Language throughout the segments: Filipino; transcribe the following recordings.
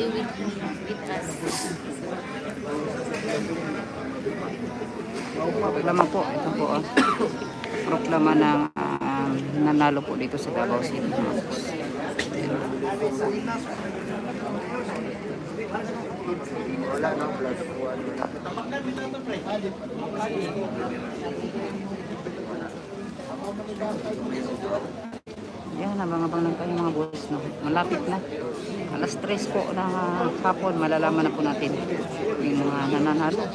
stay with, with us. Proklama po. Ito po. Oh. Proklama ng um, nanalo po dito sa Davao City. mga boss. Yan, nabang-abang lang tayo mga boss. No? Malapit na. Alas 3 po na hapon, malalaman na po natin yung mga nananalo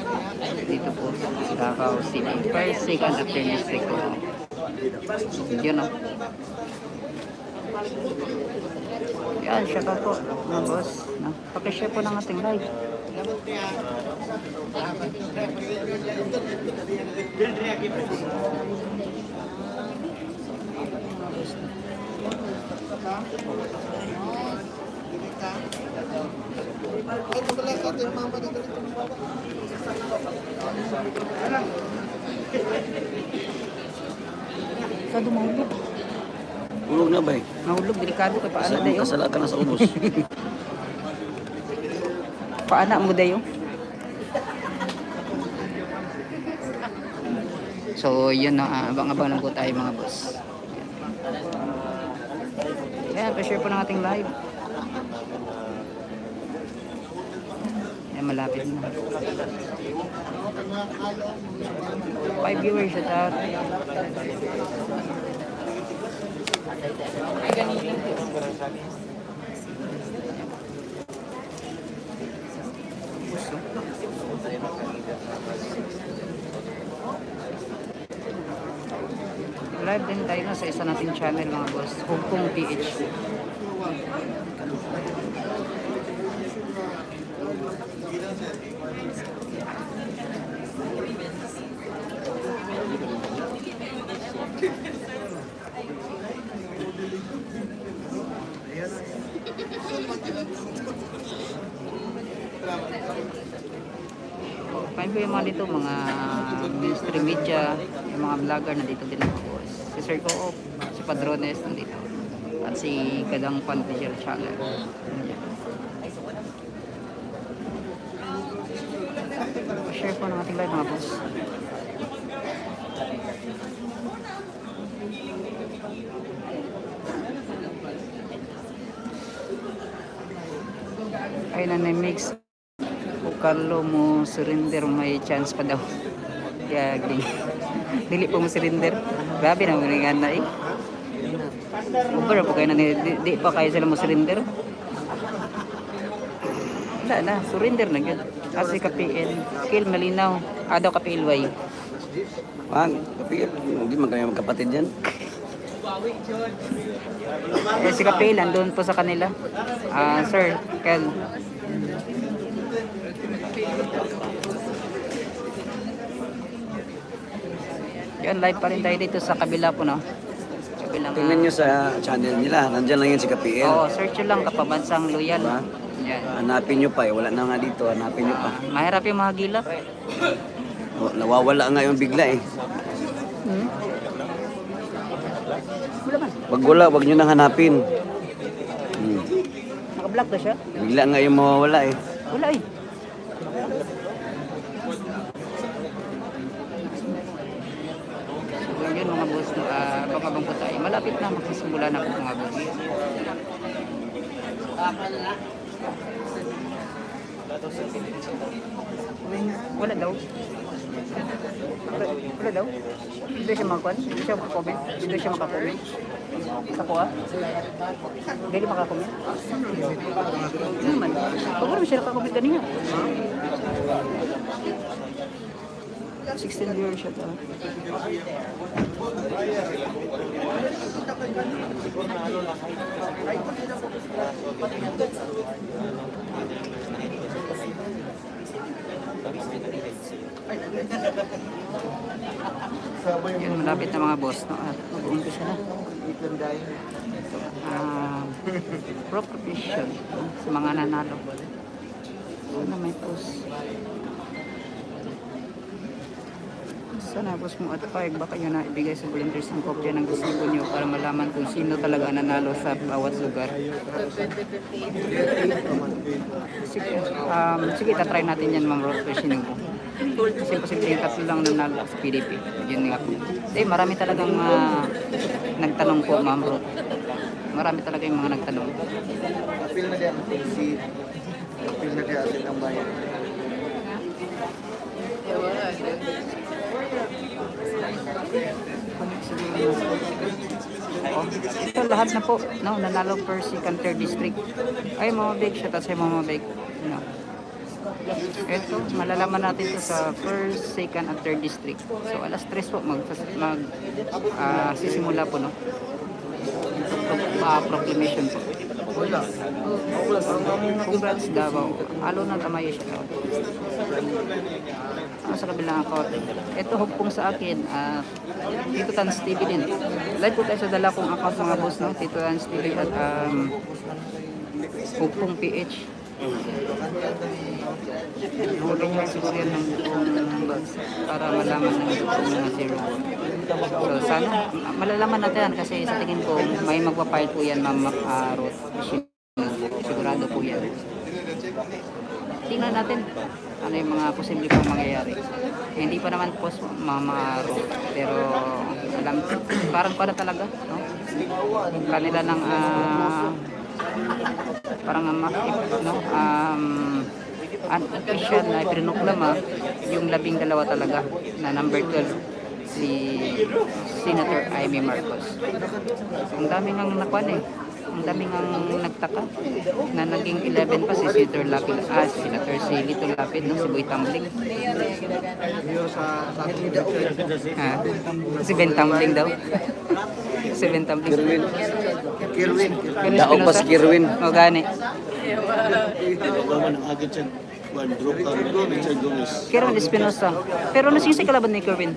dito po sa Davao City. First, second, at third district po. Yun o. Yan, siya ka po, mga boss. No? Pakishare po ng ating live. Sa dumulog. Ulog na ba eh? Nahulog, delikado kay paana dayo. kasala ka na sa ubos. Paana mo dayo. So, yun na, ah, abang-abang lang po tayo mga boss. Yan, pa-share po ng ating live. Malapit na. Five viewers at out. Live din tayo sa isa nating channel mga boss. Hugpong PH. Fine po yung mga dito, mga mainstream media, yung mga vlogger nandito din boss. Si Sir Coop, si Padrones nandito. At si Gadang Pan Digital Channel. Share po ng ating live mga boss. Ay na mix kung Carlo mo surrender may chance pa daw kaya di, dili po mo surrender grabe na mo nga na eh. Over po kayo na di, di, pa kayo sila mo surrender wala na surrender na yun. Kasi ka-PL skill malinaw. Adaw ka-PLY Pag, kapigil, hindi man kayo magkapatid yan. eh, si ka-PL andun po sa kanila. Ah sir Kel Yan, live pa rin tayo dito sa kabila po, no? Kabilang, Tingnan nyo sa channel nila, nandyan lang yan si KPL. Oo, search nyo lang kapabansang loyal. Diba? Yan. Hanapin nyo pa eh, wala na nga dito, hanapin nyo pa. Ah, mahirap yung mga gila. O, nawawala nga yung bigla eh. Hmm? Wag wala, wag nyo nang hanapin. Hmm. Naka-block na siya. Bigla nga yung mawawala eh. Wala eh. Pagkabang po tayo. Malapit na magsisimula na po mga boss. Wala daw. Wala, daw. Hindi siya makakuan. Hindi siya makakomment. Hindi siya makakomment. Sa ah. Hindi makakomment. Ano naman? Pag wala siya nakakomment kanina. 16 viewers siya to. Yun, malapit na mga boss. No? At mag-umpisa na. Ah, proposition sa mga nanalo. Ano may post? Sana boss mo at pag baka yun na ibigay sa volunteers ng kopya ng resibo nyo para malaman kung sino talaga ang nanalo sa bawat lugar. Um, sige, tatry natin yan, Ma'am Rose, questioning ko. Kasi posible yung tatlo lang nanalo sa PDP. Yun nga po. Eh, marami talagang ah, nagtanong po, Ma'am Rose. Marami talaga yung mga nagtanong. Apil na diyan si apil na diyan sa ang bayan. Oh, ito lahat na po, no, nanalo per second, third district. Ay, mga big, shout out sa mga big. No. Ito, malalaman natin to sa first, second, and third district. So, alas 3 po, mag, mag ah, sisimula po, no? Uh, proclamation po. Wala. Congrats Davao. Alo na tamayo siya. Ano sa kabilang account? Ito hugpong sa akin. ah Tito Tans TV din. Live po tayo sa dala kong account mga boss. No? Tito Tans TV at um, hugpong PH. Huwag lang siguro yan ng buong para malaman ng hugpong mga zero. So sana malalaman natin yan kasi sa tingin ko may magpapile po yan ma'am uh, Ruth. Sigurado po yan. Tingnan natin ano yung mga posible pang mangyayari. Hindi pa naman po mamaro pero alam parang para talaga no? Kanila ng ah, parang um, no um unofficial na ipinoklama yung labing dalawa talaga na number 12 si Senator Amy Marcos. Ang daming ang nakwan eh. Ang daming ang nagtaka na naging 11 pa si Senator Lapid, ah, si Senator si Lito Lapid, no? si Boy Tumbling. Ha? Si Ben Tumbling daw. si Ben Tumbling. Kirwin. Kirwin. Kirwin Daog pa si Kirwin. O gani. Gawa ng agad siya. Kirwin Espinosa. Pero nasisi kalaban ni Kirwin.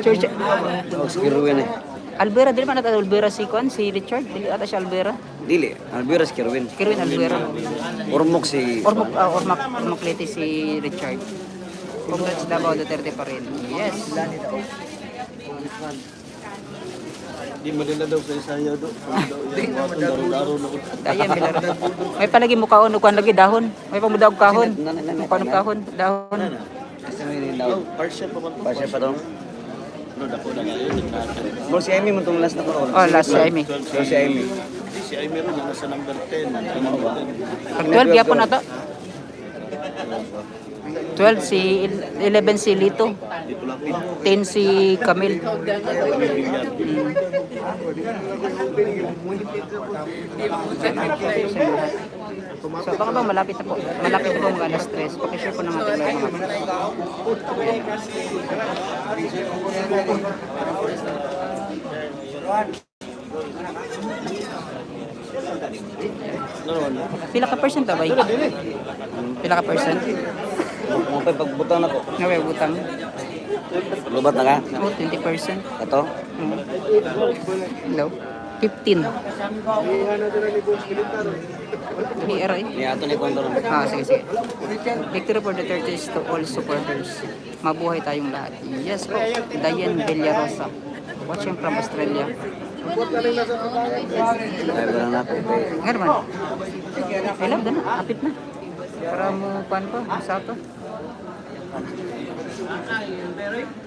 Church, Daog si Kirwin eh. Albera, di man ata Albera si Kwan, si Richard, dili ata siya Albera. Dili. Albira si Kirwin. Kirwin Albera. Urmok si... Ormok, uh, Ormak, Ormak Leti si Richard. Congrats Davao Duterte pa rin. Yes. Di madala daw sa isayaw do. Ayan. May palagi mo kaon, ukuan lagi dahon. May pamudaog kahon. Ukuan og kahon, dahon. Partial pa man to. Pasya pa to. Ano dako na ngayon. nagkakaroon. Bro, si Amy mo itong last na ko. Oh, last si Amy. So, si Amy. Di si meron na nasa number 10. Number 10. Pag 12, gyapon na to. 12 si 11 si Lito. Dito lang pin. 10 si Camille. So baka ba malapit na po. Malapit na po mga alas 3. Pakishare po ating live mga Ano ano? Pila ka percent ba? Pila ka percent? Mo pa pagbutang na ko. Naway butang. Lubat na ka. Oh, 20 percent. Ato. Hello? 15. Here eh. Ni ato ni ron. Ah, sige, sige. Victory for the 30s to all supporters. Mabuhay tayong lahat. Yes po. Diane Villarosa. Watching from Australia. Live na lang ako. Nga naman. I love na. Apit na. Para mo pan pa. Masato. Yeah, congratulations.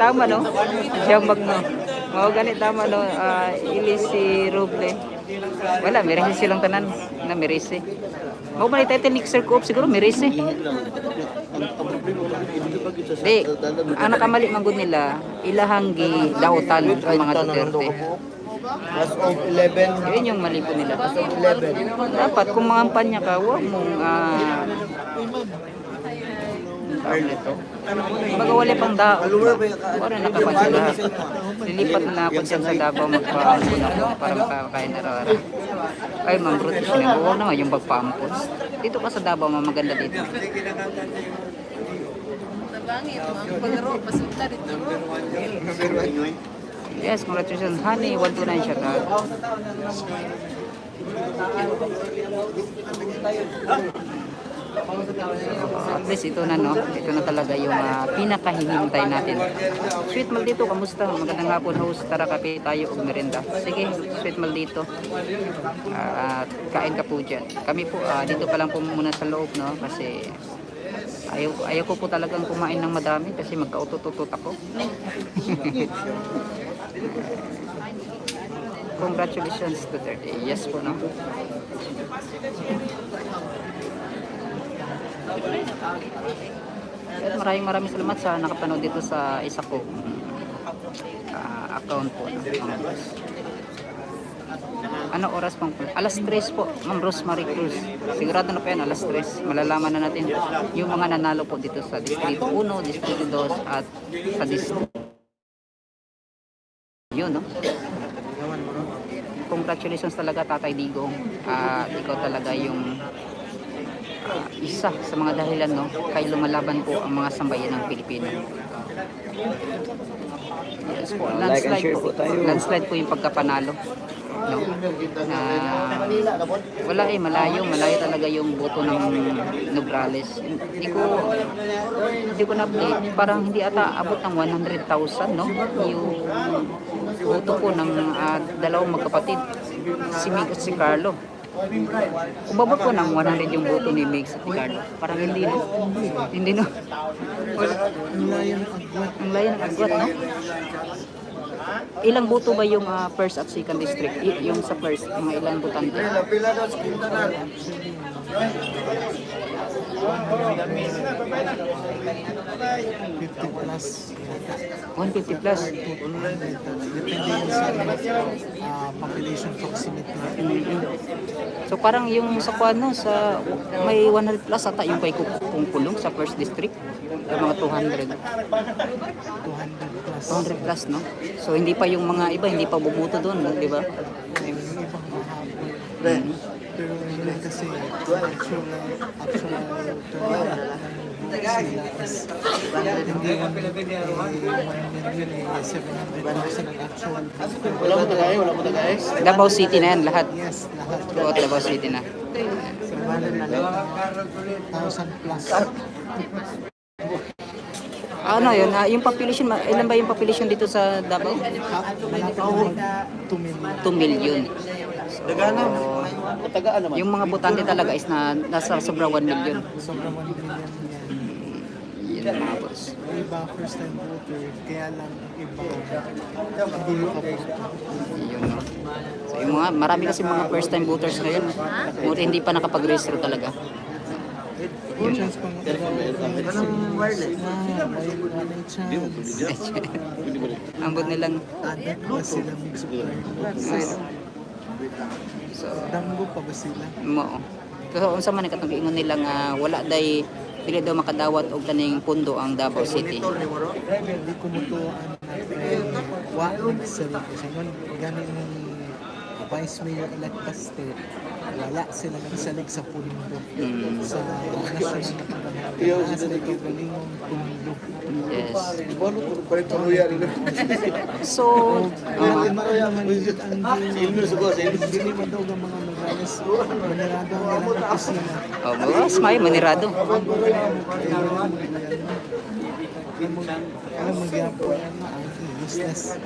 tama no? Siya magno. Mao gani tama no? Ah, ili si Roble. Wala, merisi silang tanan na merisi. Mao yung title ni Sir Coop? Siguro merisi. Di, ang nakamali man gud nila, ilahang dautan ang mga Duterte. As of 11, Yun yung mali po nila. Dapat kung mangampanya ka, huwag mong nito. Baga wala pang daot ba? Wala nakapansin lahat. Lilipat na ako dyan sa Davao magpaampon ako para makakain araw-araw. Ay, ma'am, brutis na. Huwag naman yung pagpaampon. Dito ka sa Davao, ma'am, maganda dito. Nabangit, mga pagaro, pasunta dito. Yes, congratulations. Honey, 129 shout out. Uh, at least ito na no, ito na talaga yung uh, pinakahihintay natin. Sweet mal dito, kamusta? Magandang hapon host, tara kape tayo og merenda. Sige, sweet mal dito. Ah, At kain ka po dyan. Kami po, ah, dito pa lang po muna sa loob no, kasi ayaw, ayaw ko po talagang kumain ng madami kasi magkautututot ako. Congratulations to 30. Yes po no. At maraming maraming salamat sa nakapanood dito sa isa ko account po. Ano oras pang Alas 3 po, Ma'am Rosemary Cruz. Sigurado na po yan, alas 3. Malalaman na natin yung mga nanalo po dito sa Distrito 1, Distrito 2 at sa Distrito. Yun, no? Congratulations talaga Tatay Digong. At ikaw talaga yung isa sa mga dahilan no kay lumalaban po ang mga sambayan ng Pilipino. Yes po, landslide po. Landslide po yung pagkapanalo. No? Ah, wala eh, malayo, malayo talaga yung boto ng Nograles. Hindi ko hindi ko na-update. Parang hindi ata abot ng 100,000, no? Yung boto po ng ah, dalawang magkapatid, si Mig at si Carlo. Umabot po ng 100 yung boto ni Migs at ni. Parang hindi, no? Hindi, no? Ang layo ng agwat, no? Ilang boto ba yung ah, first at second district? Y- yung sa first, mga ilang botante? Pila daw sa Quintanar. 50 plus. 150 plus. Depende yan sa ah, population proximity. So parang yung sa Kuano, sa may 100 plus ata yung kay Kungkulong sa first district. Yung mga 200. 200 plus. 200 plus, no? So hindi pa yung mga iba, hindi pa bumuto doon, di ba? Yung ibang. Kasi actual, actual turnout ng sila is hindi 1 million eh, 700,000 ang actual. Wala mo tagay, wala mo tagay. Davao City na yan, lahat. Yes, lahat. Oo, Davao City na. 1,000 plus. Ano yun, ah, yung population, ilan ba yung population dito sa Davao? Malapit na 2 million. 2 million. Dagana. Tagaan naman. Yung mga botante talaga is na nasa sobra 1 million. Sobrang 1 million yan. Yun mga boss. Iba first time voter, kaya lang iba hindi makaboto. Yun, no? So, yung mga, marami kasi mga first time voters ngayon. Ngunit hindi pa nakapag-register talaga. Chance pang Anong wireless? May chance. Ambot nilang Anak ba sila mix of so, Damgo pa ba sila? mo. Pero unsa man katong ingon nila nga wala day dili daw makadawat og kaning pundo ang Davao City. Hindi ko mutuan na friend. Wa kasi nun ganin ng vice mayor elect pa state. Wala sila nagsalig sa pundo. Mm, Sa national na panahon. Wala sila kagalingong pundo. yes. So, opisina. oh, mas may manirado. Alam mo gyapon ang business.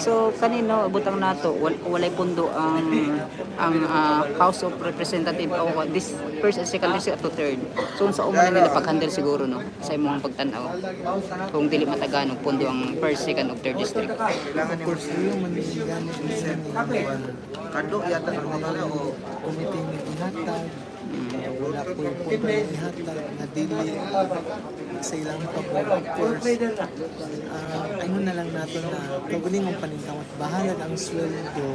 So kanino butang nato wal, walay pundo ang ang ah, House of Representative o this first and second district at third. So sa una nila pag-handle siguro no sa imong pagtan-aw. Kung dili matagan og pundo ang first, second ug third district. Of course, yun man yung gamit isa Kado yata ang mga o committee ni ihatag. Wala po yung ng ihatag na dili sa ilang pabor. Of course, ah, ano na lang nato na kaguling ang panintawat. Bahalag ang sweldo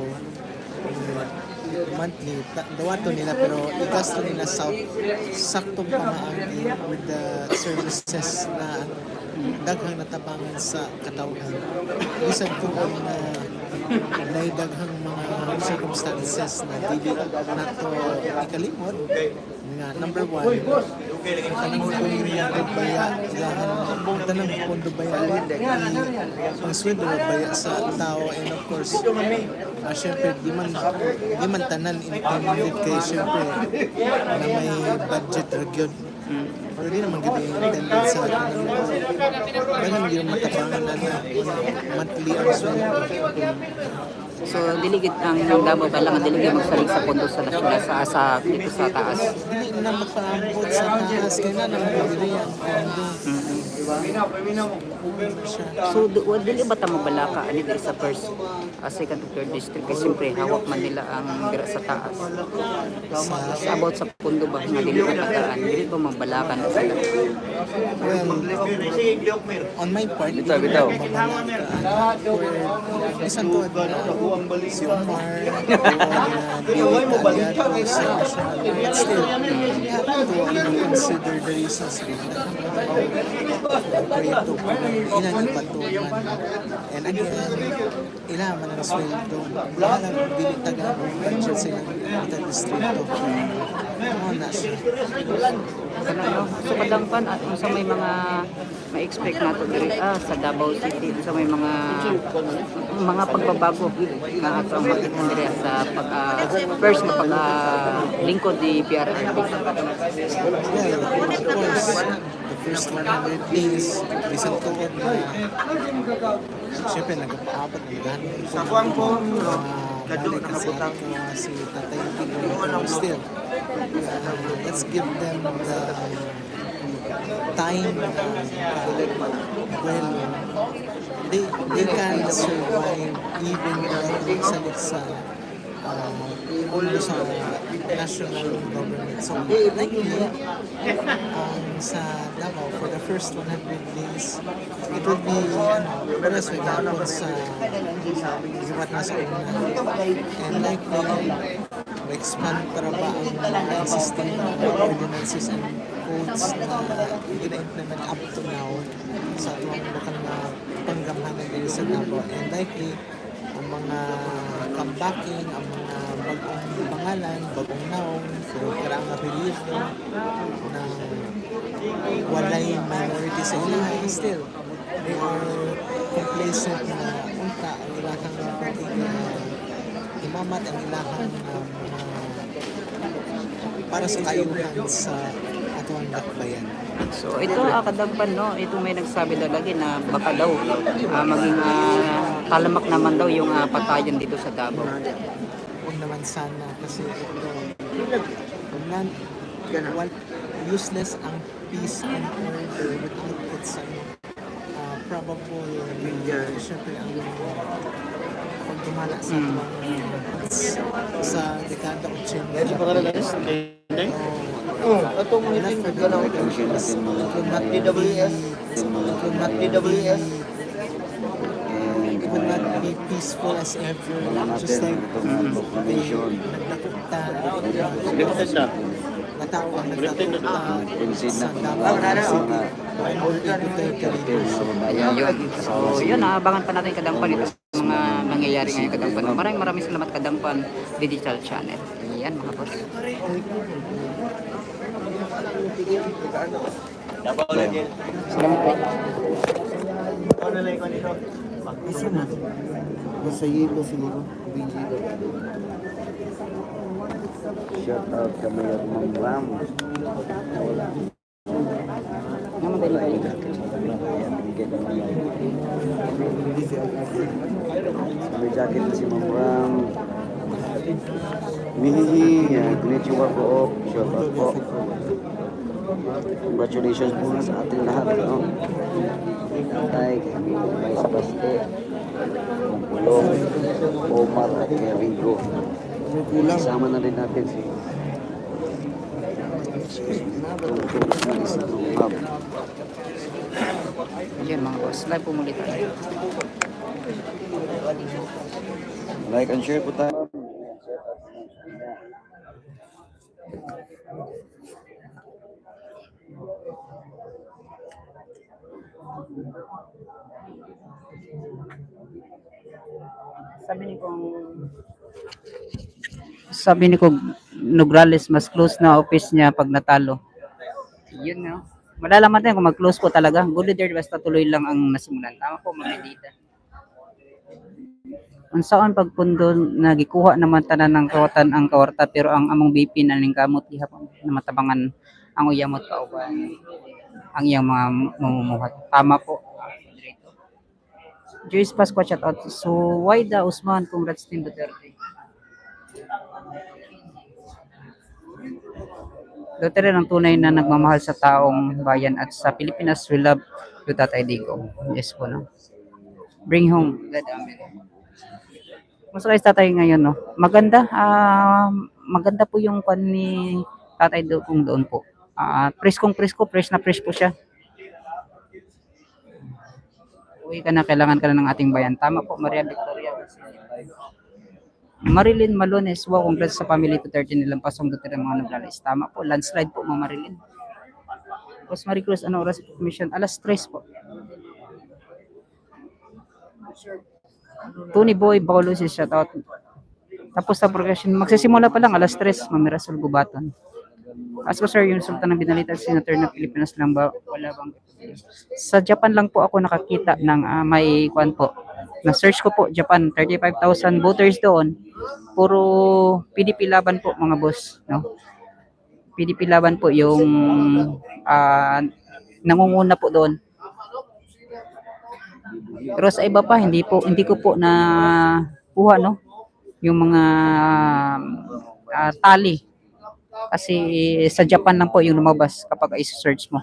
monthly, dawato nila pero igasto nila sa saktong pamaagi with the services na daghang natabangan sa katawhan. Bisan kung ang uh, daghang mga circumstances na dili nato ikalimot nga number one ang kanang pondo baya ilahan ang tanang pondo baya ang sweldo baya sa tao? And of course uh, syempre di man di man tanan intended kay syempre na may budget gyud pero di naman gid intended sa kanang kanang di matabangan na na monthly ang sweldo So diligid ang Davao ba lang diligid magsalig sa pondo sa nasyonal sa sa dito sa taas. Hindi na magpaabot sa taas kaya na naman dili ang So wa- dili ba ta mabalaka ani diri sa first uh, second to third district? Kasi siyempre hawak man nila ang dira sa taas. Sa, sa about sa pondo ba nga dili ba tagaan? Dili ba mabalakan na sila. Well, on my part, Bitaw, bitaw. Isang to, si Omar, or David Tagliato sa national, but still, we have to consider the reasons. Behind ilan ipatuman. And again, ilan man ang sweldo. Lahat ang dili taga budget sa ilang ilang distrito. Ano na siya. So kadangpan at sa may mga ma-expect nato diri ah, sa Davao City sa may mga mga pagbabago nga ato ang makita diri sa pag first nga pag ah, lingkod ni PRRD. Well, of course, the first 100 days, isang tuod na siyempre nagpapaabot ng. Sa kuwan po, balik kasi ako si Tatay pero still, uh, let's give them the time. Na well, they, they can survive even salit sa uh, ulo sa national government. So, likely, um, sa Davao, for the first 100 days, it will be, ano, pares with hapon sa ibat na sa una. And likely, expand para ba ang mga existing ordinances and codes na gina-implement up to now sa tuwang lokal na panggamhanan dito sa Davao. And likely, ang mga comebacking, ang mga bagong pangalan, bagong naong, pero karang apelido na walay minority sa ilahan, still, they are complacent na unta ang ilahang uh, imamat ang ilahang uh, mga para sa kayuhan sa atuang dakbayan. So ito ah, kadagpan no, ito may nagsabi daw lagi na baka daw ah, maging ah, talamak naman daw yung ah, patayan dito sa Davao. Huwag naman sana kasi ito nan wal, useless ang peace and order without its uh, probable uh, syempre ang pagdumala sa Mm. sa dekada 80 Sa pangalalas, Neng? Oh, ito mo Enough yung for the ganaw. Philippines. It could not TWS. not TWS. It could not be peaceful as ever. Just like they nagdakuta. Lifted na. na tao ang na nagdakuta sa nana, City. By Duterte leadership. Ayan yun. So yun, abangan pa natin kadampan ito sa mga nangyayari ngayon kadampan. Maraming maraming salamat kadampan digital channel. Ayan mga boss. Salamat po. Isa na. Nasa yelo siguro. Bingi Shout out ka Mayor Ma'am Ram. Naman tayo ka naman. May jacket na si Ma'am Ram. Mihihi. Konnichiwa po. Shout out po. Congratulations muna sa ating lahat. No? Tay, kami Vice Baste. Manlong, Omar at Erigo. Isama na rin natin si Ayan mga boss, live po muli tayo. Like and share po tayo. Sabi ni kong sabi ni kong Nograles mas close na office niya pag natalo. Yun no. Malalaman natin kung mag-close po talaga. Good leader basta tuloy lang ang nasimulan. Tama po mga medida. Unsaon pagpundo na gikuha naman tanan ng kawatan ang kawarta pero ang among BP na ning kamot na matabangan ang uyamot kauban ang iyang mga mamumuhat. Tama po. Joyce Pasqua shout out. So, the Usman? Congrats Team Duterte. Duterte ang tunay na nagmamahal sa taong bayan at sa Pilipinas we love you Tatay Digong. Yes po no. Bring home God amen. Mas guys tatay ngayon no. Maganda ah maganda po yung kwan ni Tatay Digong doon po. Ah preskong presko, fresh na fresh po siya. Uwi ka na, kailangan ka na ng ating bayan. Tama po, Maria Victoria. Marilyn Malones, wow, congrats sa family to 13 nilang pasong Duterte mga naglalis. Tama po, landslide po mga Marilyn. Rosemary Cruz, ano oras commission? Alas 3 po. Tony Boy, Baulo si shout out. Tapos sa progression, magsisimula pa lang alas 3, Mamirasol Gubaton. As ko sir, yung sultan ng binalita senator na Pilipinas lang ba? Wala bang? Sa Japan lang po ako nakakita ng ah, may kwan po. Na-search ko po, Japan, 35,000 voters doon. Puro PDP laban po mga boss. No? PDP laban po yung ah, nangunguna po doon. Pero sa iba pa, hindi po, hindi ko po na kuha, no? Yung mga ah, tali. Kasi sa Japan lang po yung lumabas kapag i-search mo.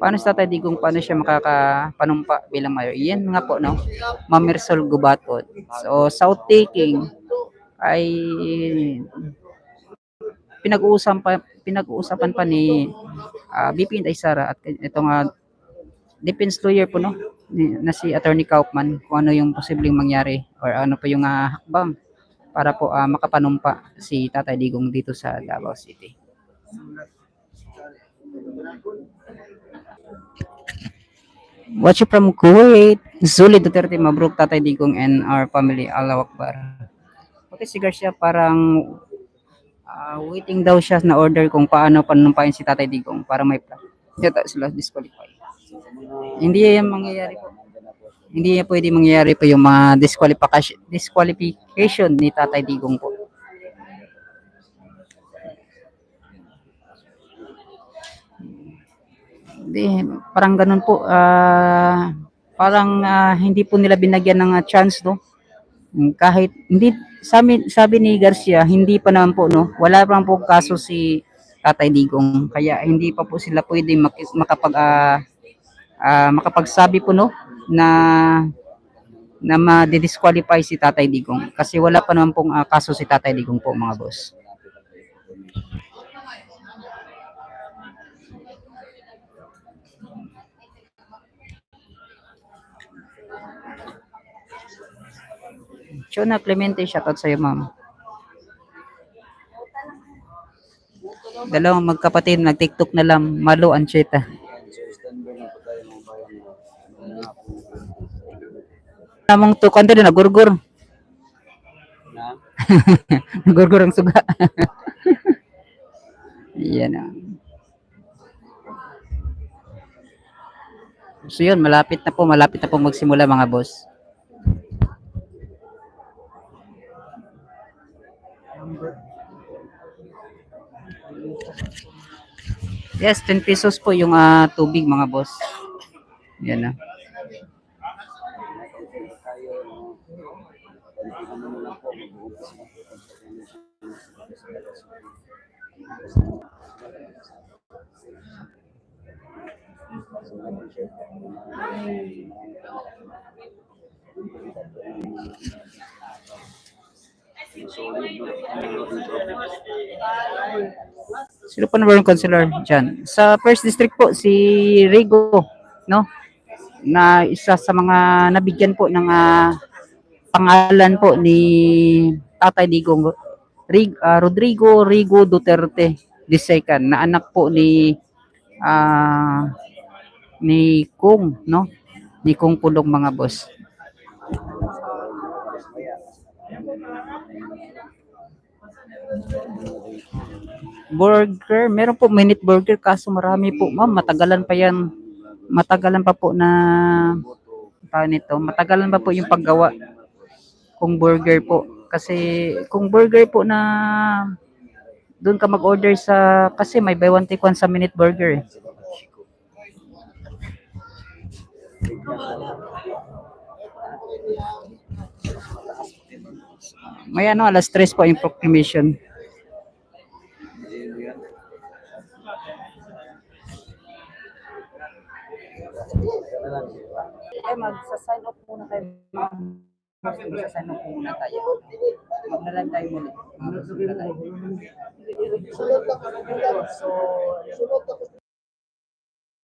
Paano sa Tatay Digong, paano siya makakapanumpa bilang mayor? Yan nga po, no? Mamirsol Gubatot. So, South taking ay pinag-uusapan pa, pinag-uusapan pa ni ah, BP Inday Sara at ito nga defense lawyer po no na si Attorney Kaufman kung ano yung posibleng mangyari or ano pa yung ah, hakbang para po ah, makapanumpa si Tatay Digong dito sa Davao City. Watch you from Kuwait. Zuli Duterte, Mabruk, Tatay Digong, and our family. Allah Akbar. Okay, si Garcia parang ah, waiting daw siya na order kung paano panumpain si Tatay Digong para may plan. Yata sila disqualify. Hindi yan mangyayari po. Hindi yan pwede mangyayari po yung mga disqualification, disqualification ni Tatay Digong po. Hindi, parang ganun po. ah, parang ah, hindi po nila binagyan ng ah, chance, no? Kahit, hindi, sabi, sabi ni Garcia, hindi pa naman po, no? Wala pa po kaso si Tatay Digong. Kaya hindi pa po sila pwede makapag, ah, ah, makapagsabi po, no? Na na ma-disqualify si Tatay Digong kasi wala pa naman pong ah, kaso si Tatay Digong po mga boss. Chona Clemente, shoutout sa'yo, ma'am. Dalawang magkapatid, nag-tiktok na lang, Malo Ancheta. Namang to kanto na nagurgur. nagurgur ang suga. Yan na. So yun, malapit na po, malapit na po magsimula mga boss. Yes, 10 pesos po yung ah, tubig mga boss. Yan na. Sino pa naman councilor dyan? Sa first district po, si Rigo, no? Na isa sa mga nabigyan po ng ah, pangalan po ni Tatay Digong. Rig, ah, Rodrigo Rigo Duterte II, na anak po ni ah, ni Kung, no? Ni Kung Pulong mga boss. Burger, meron po minute burger kaso marami po, ma'am, matagalan pa yan. Matagalan pa po na tawag nito, matagalan pa po yung paggawa kung burger po. Kasi kung burger po na doon ka mag-order sa kasi may buy one take one sa minute burger eh. May ano, alas 3 po yung proclamation. Ay, magsa-sign up muna tayo. Magsa-sign up muna tayo. Maglalan tayo muli. Maglalan tayo. So,